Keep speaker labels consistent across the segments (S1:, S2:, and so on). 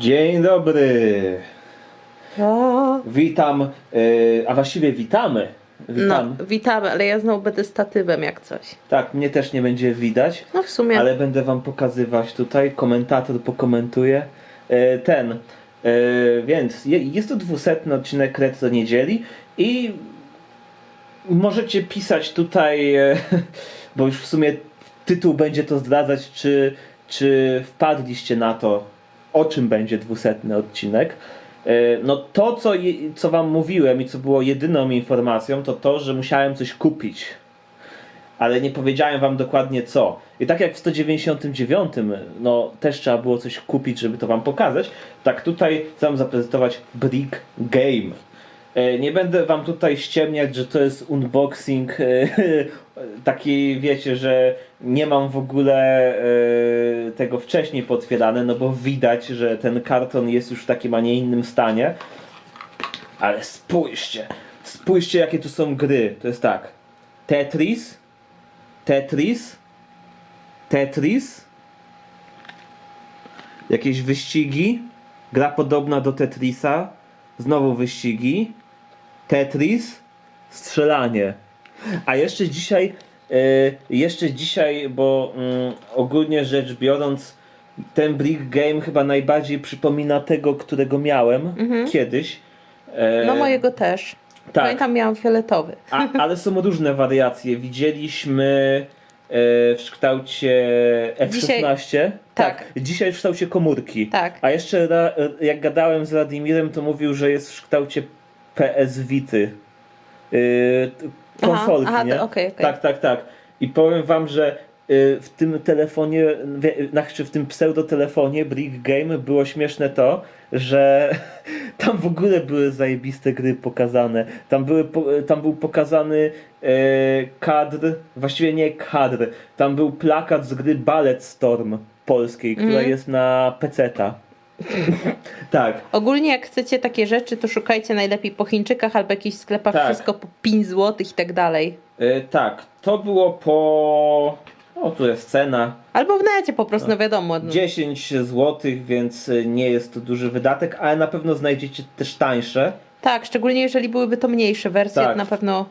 S1: Dzień dobry.
S2: O,
S1: Witam, e, a właściwie witamy.
S2: no,
S1: Witam.
S2: witamy, ale ja znowu będę statywem jak coś.
S1: Tak, mnie też nie będzie widać,
S2: No w sumie.
S1: ale będę wam pokazywać tutaj. Komentator pokomentuje. E, ten. E, więc je, jest to dwusetny odcinek Red do niedzieli i możecie pisać tutaj, bo już w sumie tytuł będzie to zdradzać, czy, czy wpadliście na to, o czym będzie dwusetny odcinek. E, No to, co, co wam mówiłem i co było jedyną informacją, to to, że musiałem coś kupić. Ale nie powiedziałem wam dokładnie co. I tak jak w 199, no też trzeba było coś kupić, żeby to wam pokazać, tak tutaj chcę wam zaprezentować Brick Game. E, Nie będę wam tutaj ściemniać, że to jest unboxing e, taki, wiecie, że nie mam w ogóle e, tego wcześniej potwierane, no bo widać, że ten karton jest już w takim, a nie innym stanie. Ale spójrzcie, spójrzcie jakie tu są gry. To jest tak, Tetris, Tetris, Tetris, jakieś wyścigi, gra podobna do Tetrisa, znowu wyścigi, Tetris, strzelanie. A jeszcze dzisiaj, e, jeszcze dzisiaj, bo mm, ogólnie rzecz biorąc, ten Brick Game chyba najbardziej przypomina tego, którego miałem kiedyś. E,
S2: No mojego też.
S1: tak.
S2: Pamiętam miałam fioletowy.
S1: a, ale są różne wariacje. Widzieliśmy e, w kształcie F16.
S2: tak.
S1: Dzisiaj w kształcie komórki.
S2: Tak.
S1: A jeszcze jak gadałem z Radimirem, to mówił, że jest w kształcie PS Vity. Yy, t-
S2: Aha,
S1: konsolki,
S2: aha,
S1: nie?
S2: okej, okej.
S1: Tak, tak, tak. I powiem wam, że y, w tym telefonie, znaczy w tym pseudotelefonie Brick Game było śmieszne to, że tam w ogóle były zajebiste gry pokazane. Tam, były, tam był pokazany e, kadr, właściwie nie kadr, tam był plakat z gry Ballet Storm polskiej, która
S2: Mhm.
S1: jest na peceta. Tak.
S2: Ogólnie jak chcecie takie rzeczy, to szukajcie najlepiej po Chińczykach albo jakichś sklepach
S1: Tak.
S2: wszystko po 5 zł i tak dalej.
S1: E, tak, to było po... O, tu jest cena.
S2: Albo w necie po prostu, no wiadomo. No.
S1: 10 zł, więc y, nie jest to duży wydatek, ale na pewno znajdziecie też tańsze.
S2: Tak, szczególnie jeżeli byłyby to mniejsze wersje,
S1: Tak.
S2: to na pewno.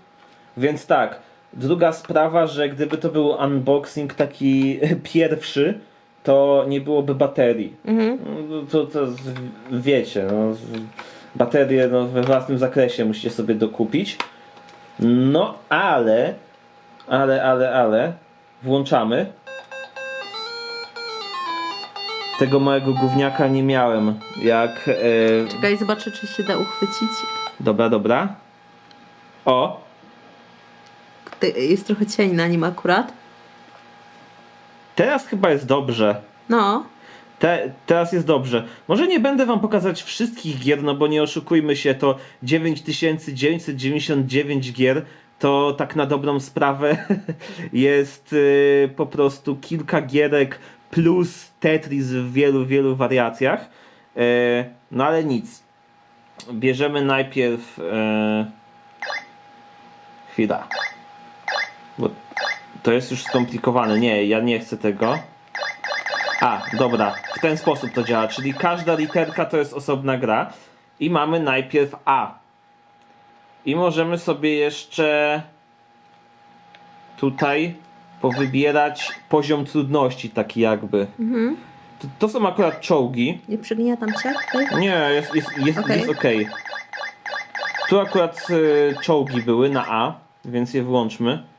S1: Więc tak, druga sprawa, że gdyby to był unboxing taki pierwszy, to nie byłoby baterii.
S2: Mhm.
S1: No, To, to wiecie, no, baterie no, we własnym zakresie musicie sobie dokupić. No ale, ale, ale, ale, włączamy. Tego małego gówniaka nie miałem. Jak. E,
S2: Czekaj, zobaczę, czy się da uchwycić.
S1: dobra, dobra. O,
S2: Jest trochę cień na nim akurat.
S1: Teraz chyba jest dobrze.
S2: No.
S1: Te, teraz jest dobrze. Może nie będę wam pokazać wszystkich gier, no bo nie oszukujmy się, to 9999 gier to tak na dobrą sprawę jest y, po prostu kilka gierek plus Tetris w wielu, wielu wariacjach. E, no ale nic. Bierzemy najpierw. E, chwila. Bo to jest już skomplikowane. Nie, ja nie chcę tego. A, dobra, w ten sposób to działa, czyli każda literka to jest osobna gra i mamy najpierw A. I możemy sobie jeszcze tutaj powybierać poziom trudności, taki jakby.
S2: Mhm.
S1: To, to są akurat czołgi.
S2: Nie przygniatam cię? Ty?
S1: Nie, jest, jest, jest,
S2: Okej.
S1: jest okej. Tu akurat y, czołgi były na A, więc je włączmy.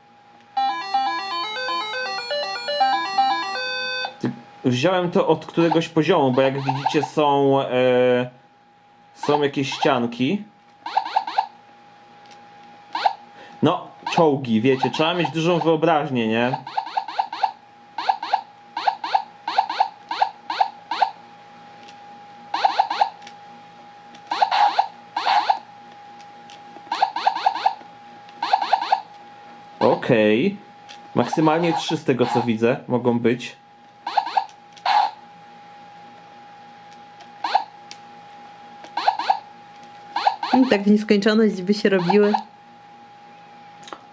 S1: Wziąłem to od któregoś poziomu, bo jak widzicie są e, są jakieś ścianki. No, czołgi, wiecie, trzeba mieć dużą wyobraźnię, nie? Okej. Maksymalnie trzy z tego co widzę mogą być.
S2: Tak w nieskończoność by się robiły.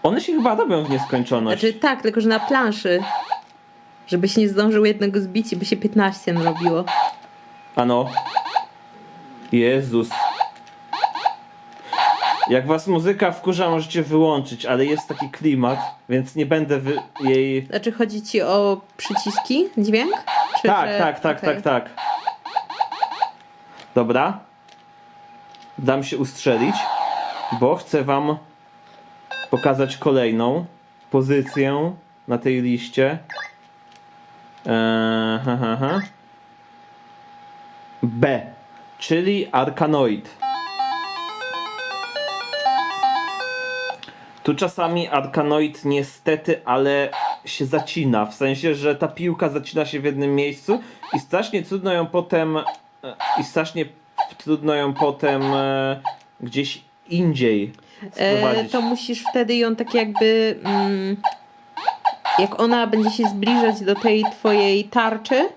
S1: One się chyba robią w nieskończoność.
S2: Znaczy tak, tylko że na planszy. Żebyś nie zdążył jednego zbić i by się 15 narobiło.
S1: Ano. Jezus. Jak was muzyka wkurza, możecie wyłączyć, ale jest taki klimat, więc nie będę wy- jej.
S2: Znaczy chodzi ci o przyciski, dźwięk? Czy,
S1: Tak,
S2: że-
S1: tak, tak,
S2: okej.
S1: tak, tak. Dobra. Dam się ustrzelić, bo chcę wam pokazać kolejną pozycję na tej liście. Eee. B, czyli Arkanoid. Tu czasami Arkanoid niestety, ale się zacina. W sensie, że ta piłka zacina się w jednym miejscu i strasznie trudno ją potem e, i strasznie trudno ją potem e, gdzieś indziej
S2: E,
S1: sprowadzić.
S2: to musisz wtedy ją tak jakby. Mm, jak ona będzie się zbliżać do tej twojej tarczy,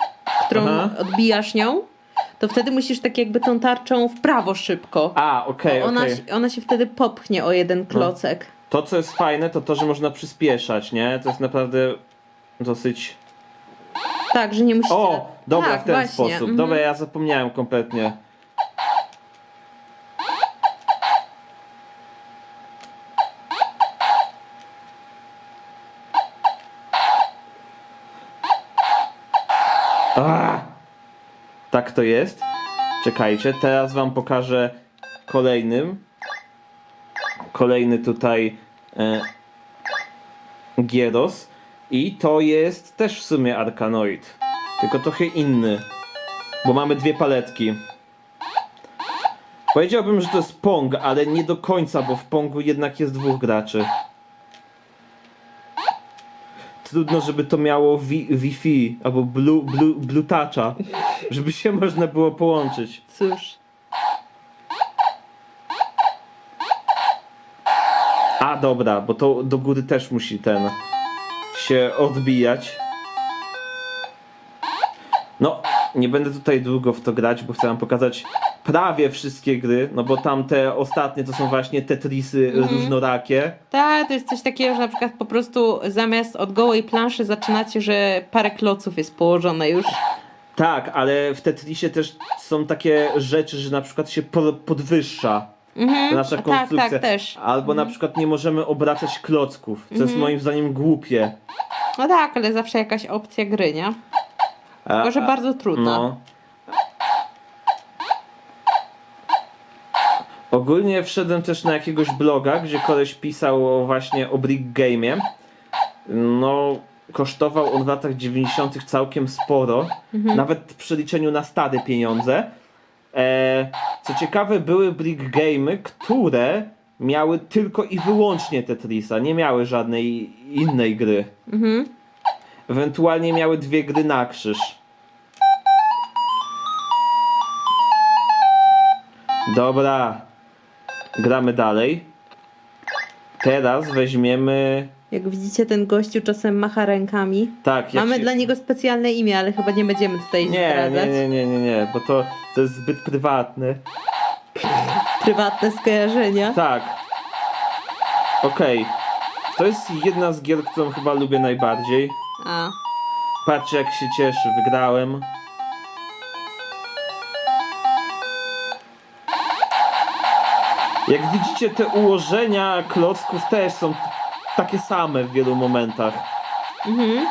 S2: którą
S1: Aha.
S2: odbijasz nią, to wtedy musisz tak jakby tą tarczą w prawo szybko.
S1: A, okej,
S2: ona,
S1: okej.
S2: się- ona się wtedy popchnie o jeden klocek.
S1: To, co jest fajne, to to, że można przyspieszać, nie? To jest naprawdę dosyć...
S2: Tak, że nie musisz.
S1: O, dobra,
S2: tak,
S1: w ten
S2: właśnie,
S1: sposób.
S2: mhm.
S1: Dobra, ja zapomniałem kompletnie. Tak to jest. Czekajcie, teraz wam pokażę kolejnym. Kolejny tutaj e, Gieros. I to jest też w sumie Arkanoid. Tylko trochę inny. Bo mamy dwie paletki. Powiedziałbym, że to jest Pong, ale nie do końca, bo w Pongu jednak jest dwóch graczy. Trudno, żeby to miało wi- Wi-Fi albo blue Toucha, żeby się można było połączyć.
S2: Cóż.
S1: A dobra, bo to do góry też musi ten się odbijać. No, nie będę tutaj długo w to grać, bo chcę wam pokazać prawie wszystkie gry, no bo tam te ostatnie to są właśnie Tetrisy różnorakie.
S2: Tak, to jest coś takiego, że na przykład po prostu zamiast od gołej planszy zaczynacie, że parę kloców jest położone już.
S1: Tak, ale w Tetrisie też są takie rzeczy, że na przykład się po- podwyższa
S2: Mhm.
S1: nasza
S2: tak,
S1: konstrukcja.
S2: tak, też.
S1: Albo na przykład nie możemy obracać klocków, co
S2: Mhm.
S1: jest moim zdaniem głupie.
S2: No tak, ale zawsze jakaś opcja gry, nie?
S1: A,
S2: Tylko, że
S1: a-
S2: bardzo trudna.
S1: No. Ogólnie wszedłem też na jakiegoś bloga, gdzie koleś pisał o- właśnie o Brick Game'ie. No, kosztował on w latach 90. całkiem sporo,
S2: Mhm.
S1: nawet w przeliczeniu na stare pieniądze. E, co ciekawe, były Brick Game'y, które miały tylko i wyłącznie Tetrisa, nie miały żadnej innej gry.
S2: Mhm.
S1: Ewentualnie miały dwie gry na krzyż. Dobra. Gramy dalej. Teraz weźmiemy.
S2: Jak widzicie, ten gościu czasem macha rękami.
S1: Tak, jak
S2: Mamy dla niego specjalne imię, ale chyba nie będziemy tutaj
S1: Nie, nie,
S2: zdradzać.
S1: nie, nie, nie, nie, bo to, to jest zbyt prywatne.
S2: Prywatne skojarzenia.
S1: Tak. Okej. To jest jedna z gier, którą chyba lubię najbardziej.
S2: A.
S1: Patrzcie jak się cieszy, wygrałem. Jak widzicie, te ułożenia klocków też są takie same w wielu momentach.
S2: Mhm.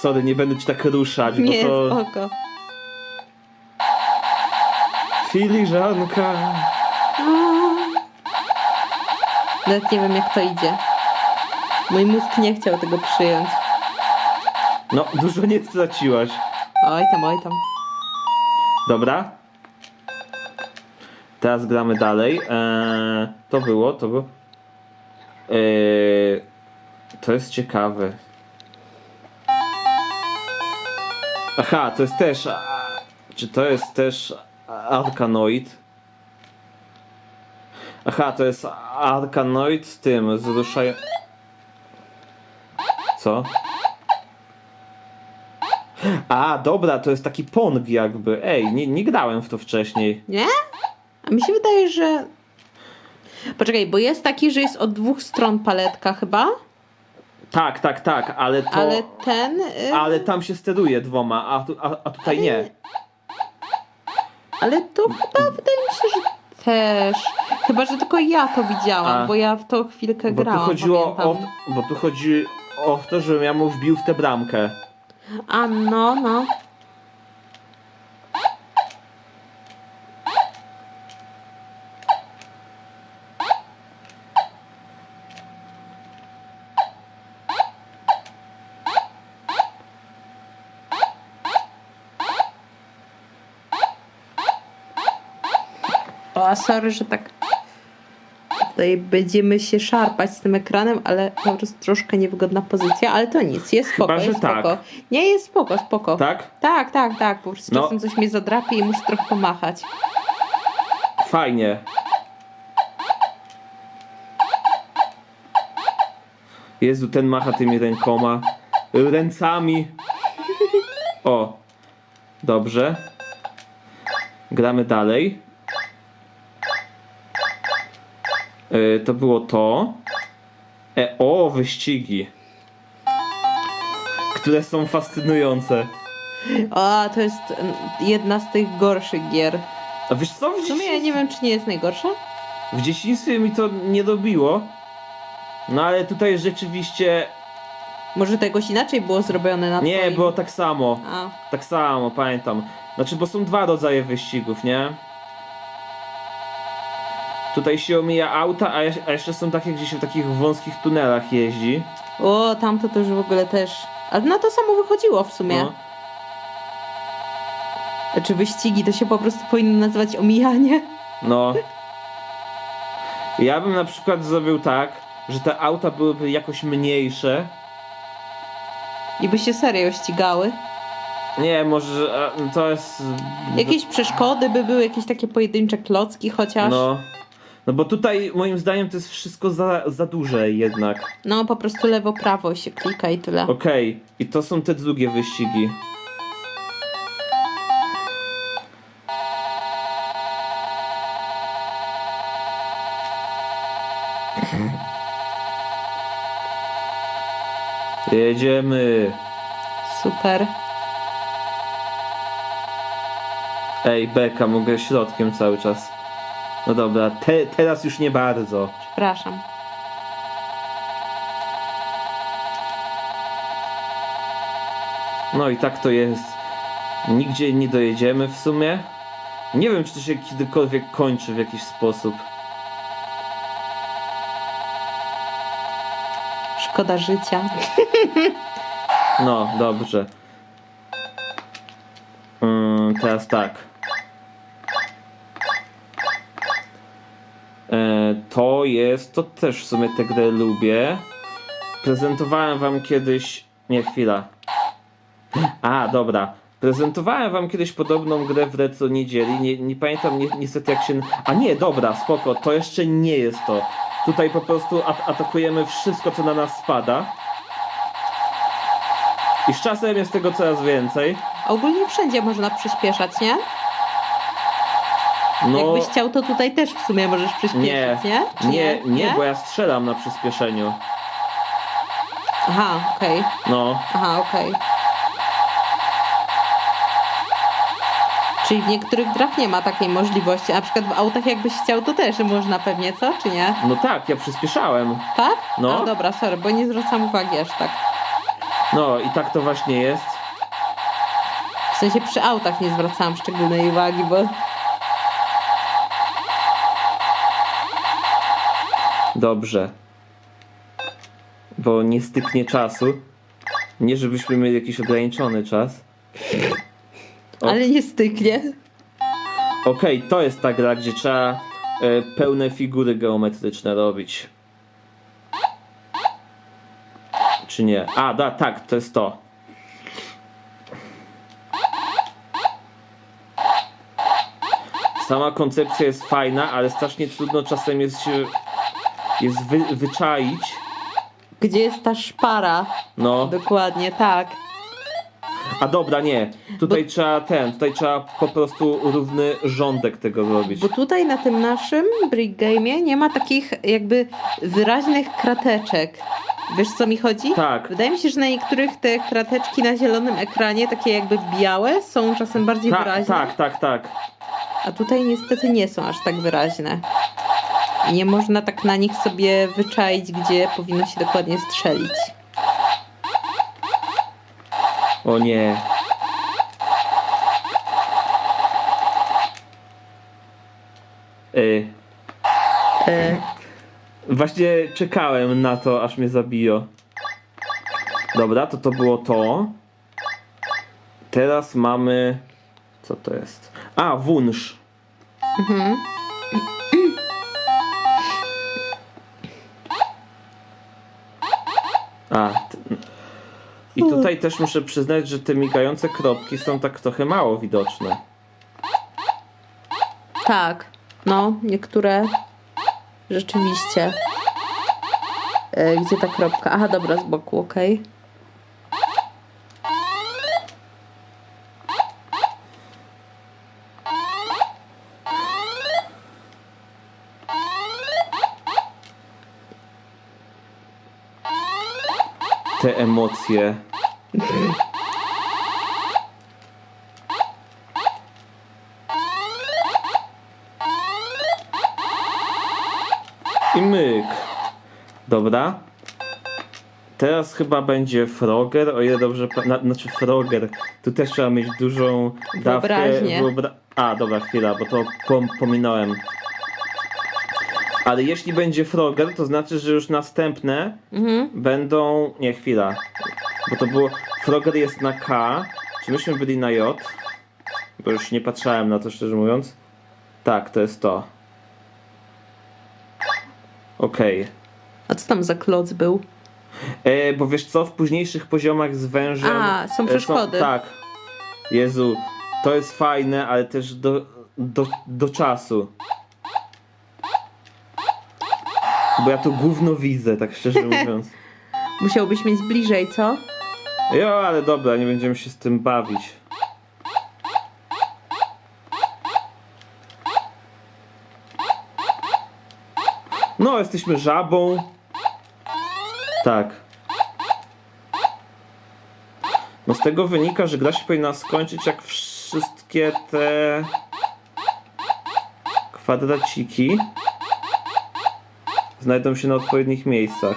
S1: Sorry, nie będę ci tak ruszać,
S2: Nie,
S1: bo to
S2: spoko.
S1: filiżanka.
S2: Nawet nie wiem, jak to idzie. Mój mózg nie chciał tego przyjąć.
S1: No, dużo nie straciłaś.
S2: Oj tam, oj tam.
S1: Dobra. Teraz gramy dalej. Eee, to było, to było. Eee, to jest ciekawe. Aha, to jest też. A, czy to jest też Arkanoid? Aha, to jest Arkanoid z tym, z ruszaj... Co? A, dobra, to jest taki Pong jakby. Ej, nie, nie grałem w to wcześniej.
S2: Nie? A mi się wydaje, że... Poczekaj, bo jest taki, że jest od dwóch stron paletka chyba.
S1: Tak, tak, tak, ale to...
S2: Ale ten... y,
S1: Ale tam się steruje dwoma, a, tu, a, a tutaj nie.
S2: Ale to chyba wydaje mi się, że też. Chyba, że tylko ja to widziałam,
S1: A.
S2: bo ja w to chwilkę
S1: Bo tu
S2: grałam.
S1: chodziło o, bo tu chodzi o to, żebym ja mu wbił w tę bramkę.
S2: A no, no. O, sorry, że tak tutaj będziemy się szarpać z tym ekranem, ale po prostu troszkę niewygodna pozycja, ale to nic, jest spoko,
S1: Chyba,
S2: jest
S1: tak.
S2: spoko. Nie, jest spoko, spoko.
S1: Tak?
S2: Tak, tak, tak. Po prostu
S1: No.
S2: czasem coś mnie zadrapie i muszę trochę pomachać.
S1: Fajnie. Jezu, ten macha tymi rękoma. Ręcami. O. Dobrze. Gramy dalej. E, to było to. E, o, wyścigi. Które są fascynujące.
S2: O, to jest mm, jedna z tych gorszych gier.
S1: A wiesz co? W
S2: W sumie ja nie wiem, czy nie jest najgorsza.
S1: W dzieciństwie mi to nie dobiło. No ale tutaj rzeczywiście.
S2: Może to jakoś inaczej było zrobione na
S1: Nie,
S2: twoim...
S1: było tak samo.
S2: A,
S1: Tak samo, pamiętam. Znaczy, bo są dwa rodzaje wyścigów, nie? Tutaj się omija auta, a, jeszcze są takie, gdzie się w takich wąskich tunelach jeździ.
S2: o, tamto to już w ogóle też... Ale na to samo wychodziło w sumie.
S1: No.
S2: Czy wyścigi, to się po prostu powinno nazywać omijanie.
S1: no. Ja bym na przykład zrobił tak, że te auta byłyby jakoś mniejsze.
S2: I by się serio ścigały.
S1: Nie, może a, to jest.
S2: Jakieś przeszkody by były, jakieś takie pojedyncze klocki chociaż.
S1: No. No bo tutaj moim zdaniem to jest wszystko za, za duże jednak.
S2: No, po prostu lewo, prawo się klika i tyle.
S1: Okej, i to są te drugie wyścigi. Jedziemy.
S2: Super.
S1: Ej, Beka, mogę środkiem cały czas. No dobra, te, teraz już nie bardzo.
S2: Przepraszam.
S1: No i tak to jest. Nigdzie nie dojedziemy w sumie. Nie wiem, czy to się kiedykolwiek kończy w jakiś sposób.
S2: Szkoda życia.
S1: No, dobrze. Mm, teraz tak. E, to jest, to też w sumie tę grę lubię. Prezentowałem wam kiedyś. Nie, chwila. A, dobra. Prezentowałem wam kiedyś podobną grę w Retro Niedzieli. Nie, nie pamiętam ni niestety jak się. A nie, dobra, spoko. To jeszcze nie jest to. Tutaj po prostu at atakujemy wszystko, co na nas spada. I z czasem jest tego coraz więcej.
S2: Ogólnie wszędzie można przyspieszać, nie?
S1: No,
S2: Jakbyś chciał, to tutaj też w sumie możesz
S1: nie,
S2: przyspieszyć, nie? Czy
S1: nie, nie, bo ja strzelam na przyspieszeniu.
S2: Aha, okej.
S1: No,
S2: Aha, okej. Czyli w niektórych grach nie ma takiej możliwości. Na przykład w autach jakbyś chciał, to też można pewnie, co? Czy nie?
S1: no tak, ja przyspieszałem.
S2: Tak?
S1: No.
S2: A dobra, sorry, bo nie zwracam uwagi aż tak.
S1: No i tak to właśnie jest.
S2: W sensie przy autach nie zwracałam szczególnej uwagi, bo
S1: Dobrze. Bo nie styknie czasu. Nie, żebyśmy mieli jakiś ograniczony czas. O.
S2: ale nie styknie.
S1: Okej, to jest ta gra, gdzie trzeba e, pełne figury geometryczne robić. Czy nie? A, da, tak, to jest to. Sama koncepcja jest fajna, ale strasznie trudno czasem jest się jest wy, wyczaić.
S2: Gdzie jest ta szpara?
S1: No.
S2: Dokładnie, tak.
S1: A dobra, nie. Tutaj trzeba ten, tutaj trzeba po prostu równy rządek tego zrobić.
S2: Bo tutaj na tym naszym Brick Game'ie nie ma takich jakby wyraźnych krateczek. Wiesz co mi chodzi?
S1: Tak.
S2: Wydaje mi się, że na niektórych te krateczki na zielonym ekranie, takie jakby białe, są czasem bardziej
S1: Ta,
S2: wyraźne.
S1: tak, tak, tak.
S2: A tutaj niestety nie są aż tak wyraźne. I nie można tak na nich sobie wyczaić, gdzie powinno się dokładnie strzelić.
S1: O nie. Y,
S2: E,
S1: właśnie czekałem na to, aż mnie zabiją. Dobra, to to było to. Teraz mamy... Co to jest? A, wunsz.
S2: mhm.
S1: A. T... I tutaj też muszę przyznać, że te migające kropki są tak trochę mało widoczne.
S2: Tak. No, niektóre rzeczywiście. E, gdzie ta kropka? Aha, dobra, z boku, okej.
S1: Emocje. I myk. Dobra. Teraz chyba będzie Frogger, o ile dobrze. Na, znaczy Frogger. Tu też trzeba mieć dużą dawkę.
S2: Wyobraźnię.
S1: wyobra- A, dobra, chwila, bo to pom- pominąłem. Ale jeśli będzie Frogger, to znaczy, że już następne
S2: Mhm.
S1: będą. Nie, chwila. Bo to było. Frogger jest na K. Czy myśmy byli na J? Bo już nie patrzałem na to, szczerze mówiąc. Tak, to jest to. Okej.
S2: A co tam za kloc był?
S1: E, Bo wiesz co, w późniejszych poziomach z wężem.
S2: A, są
S1: e,
S2: przeszkody.
S1: tak. Jezu, to jest fajne, ale też do, do, do czasu. Bo ja to gówno widzę, tak szczerze mówiąc.
S2: Musiałbyś mieć bliżej, co?
S1: Jo, ale dobra, nie będziemy się z tym bawić. No, jesteśmy żabą. Tak. No z tego wynika, że gra się powinna skończyć jak wszystkie te kwadraciki znajdą się na odpowiednich miejscach.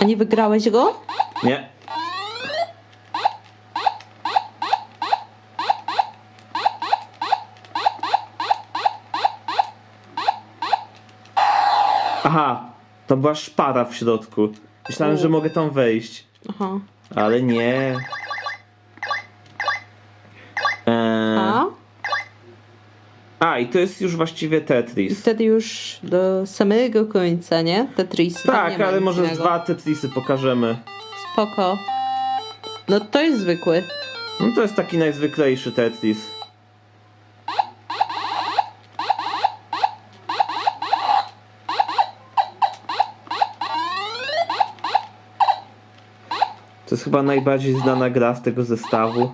S2: A nie wygrałeś go?
S1: Nie. Aha, to była szpara w środku. Myślałem, że mogę tam wejść,
S2: Aha.
S1: ale nie. Eee,
S2: A?
S1: A, i to jest już właściwie
S2: I
S1: Tetris.
S2: wtedy już do samego końca, nie? Tetris.
S1: Tak, ale może
S2: innego.
S1: dwa Tetrisy pokażemy.
S2: Spoko. No to jest zwykły.
S1: No to jest taki najzwyklejszy Tetris. To jest chyba najbardziej znana gra z tego zestawu.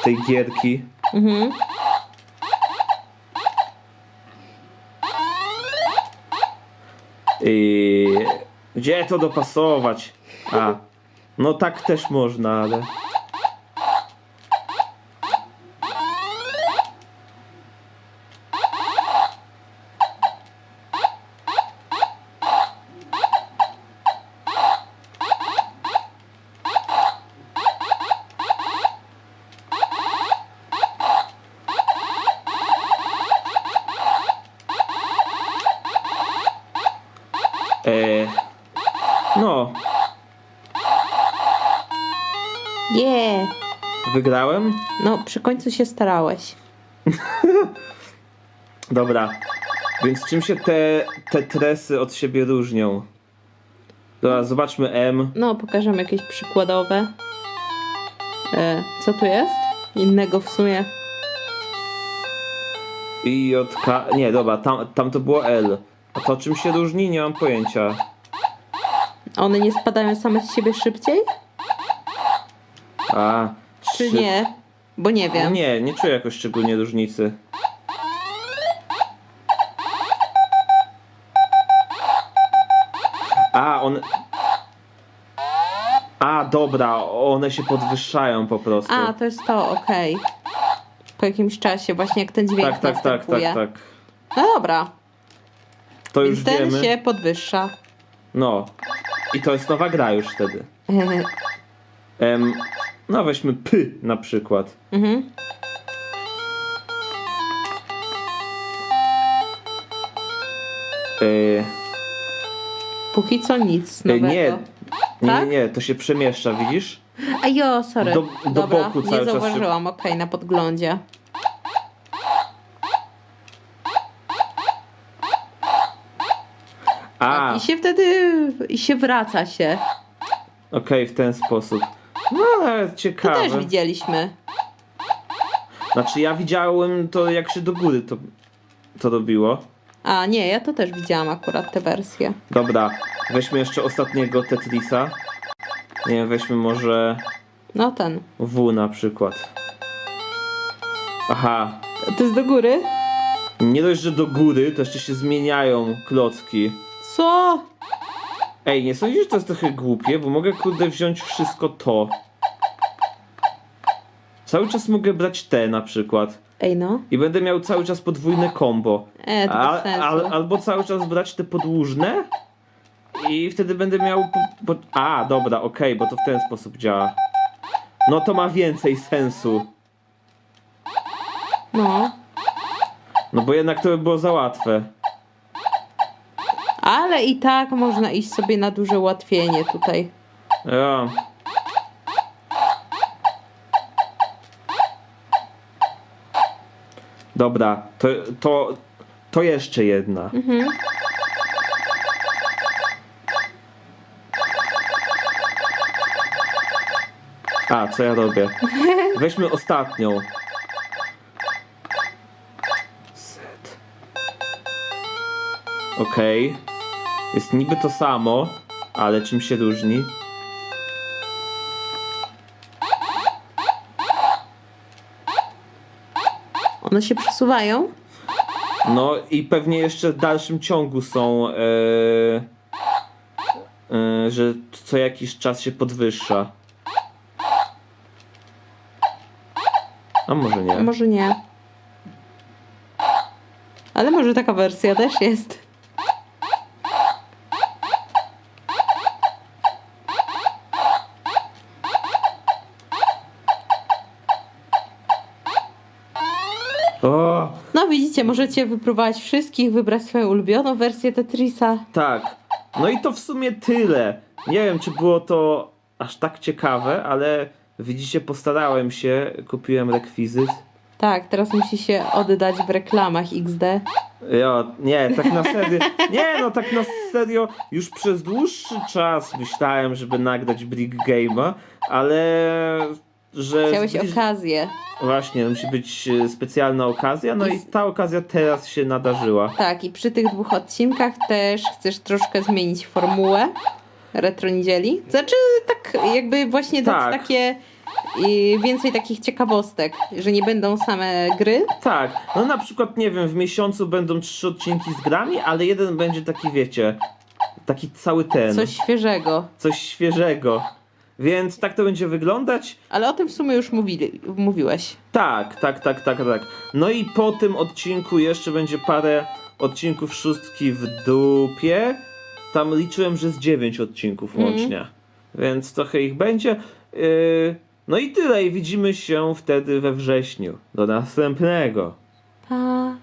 S1: Z tej gierki.
S2: Mhm.
S1: I gdzie to dopasować? A, no tak też można, ale. E, no,
S2: Yeah.
S1: Wygrałem.
S2: No, przy końcu się starałeś.
S1: Dobra. Więc czym się te, te tresy od siebie różnią? Dobra, zobaczmy M.
S2: No, pokażemy jakieś przykładowe. E, co tu jest? Innego w sumie.
S1: I J, K. Nie, dobra, tam, tam to było L. A to czym się różni? Nie mam pojęcia.
S2: One nie spadają same z siebie szybciej?
S1: A,
S2: czy, nie, bo nie wiem.
S1: Nie, nie czuję jakoś szczególnie różnicy. A, on... A, dobra, one się podwyższają po prostu.
S2: A, to jest to, okej. Okay. Po jakimś czasie, właśnie jak ten dźwięk
S1: Tak, tak, tak, tak, tak.
S2: No dobra.
S1: To
S2: Więc już
S1: ten
S2: się podwyższa.
S1: No. I to jest nowa gra już wtedy. Em, no weźmy P na przykład.
S2: mhm.
S1: E,
S2: Póki co nic
S1: e,
S2: nowego.
S1: nie, nie, nie,
S2: Tak?
S1: nie, to się przemieszcza, widzisz?
S2: A jo, sorry.
S1: Do- do
S2: Dobra,
S1: boku
S2: nie
S1: cały się-
S2: zauważyłam, okej, na podglądzie.
S1: A,
S2: I się wtedy, i się wraca się.
S1: okej, w ten sposób. No, ale
S2: To
S1: ciekawe.
S2: też widzieliśmy.
S1: Znaczy ja widziałem to jak się do góry to, to robiło.
S2: A, nie, ja to też widziałam akurat tę wersję.
S1: Dobra, weźmy jeszcze ostatniego Tetrisa. Nie wiem, weźmy może
S2: No ten.
S1: W na przykład. Aha,
S2: To jest do góry?
S1: nie dość, że do góry, to jeszcze się zmieniają klocki.
S2: Co?
S1: Ej, nie sądzisz, że to jest trochę głupie, bo mogę kurde wziąć wszystko to. Cały czas mogę brać te na przykład.
S2: Ej no.
S1: I będę miał cały czas podwójne combo.
S2: E, to
S1: A,
S2: bez sensu.
S1: al, albo cały czas brać te podłużne i wtedy będę miał. Po, po, a, dobra, okej, bo to w ten sposób działa. No to ma więcej sensu.
S2: No.
S1: No bo jednak to by było za łatwe.
S2: Ale i tak można iść sobie na duże ułatwienie tutaj.
S1: Ja. Dobra, to, to, to jeszcze jedna.
S2: Mhm.
S1: A, co ja robię? Weźmy ostatnią. Set. Okej. Jest niby to samo, ale czym się różni?
S2: One się przesuwają?
S1: No i pewnie jeszcze w dalszym ciągu są, e, e, że co jakiś czas się podwyższa. A może
S2: A
S1: nie?
S2: może nie. Ale może taka wersja też jest.
S1: O,
S2: Widzicie, możecie wypróbować wszystkich, wybrać swoją ulubioną wersję Tetrisa.
S1: tak. No i to w sumie tyle. Nie wiem, czy było to aż tak ciekawe, ale widzicie, postarałem się, kupiłem rekwizyt.
S2: Tak, teraz musi się oddać w reklamach XD.
S1: Ja, nie, tak na serio. Nie, no tak na serio. Już przez dłuższy czas myślałem, żeby nagrać Brick Game'a, ale że.
S2: Chciałeś
S1: zbliż-
S2: okazję.
S1: Właśnie, musi być e, specjalna okazja, no i ta okazja teraz się nadarzyła.
S2: Tak, i przy tych dwóch odcinkach też chcesz troszkę zmienić formułę retro niedzieli. Znaczy, tak jakby właśnie dać
S1: Tak.
S2: takie i więcej takich ciekawostek, że nie będą same gry.
S1: Tak, no na przykład, nie wiem, w miesiącu będą trzy odcinki z grami, ale jeden będzie taki, wiecie, taki cały ten.
S2: Coś świeżego.
S1: coś świeżego. Więc tak to będzie wyglądać.
S2: Ale o tym w sumie już mówili, mówiłeś.
S1: Tak, tak, tak, tak, tak. No i po tym odcinku jeszcze będzie parę odcinków szóstki w dupie. Tam liczyłem, że z dziewięć odcinków
S2: Mhm.
S1: łącznie. Więc trochę ich będzie. Yy, no i tyle. I widzimy się wtedy we wrześniu. Do następnego.
S2: Pa.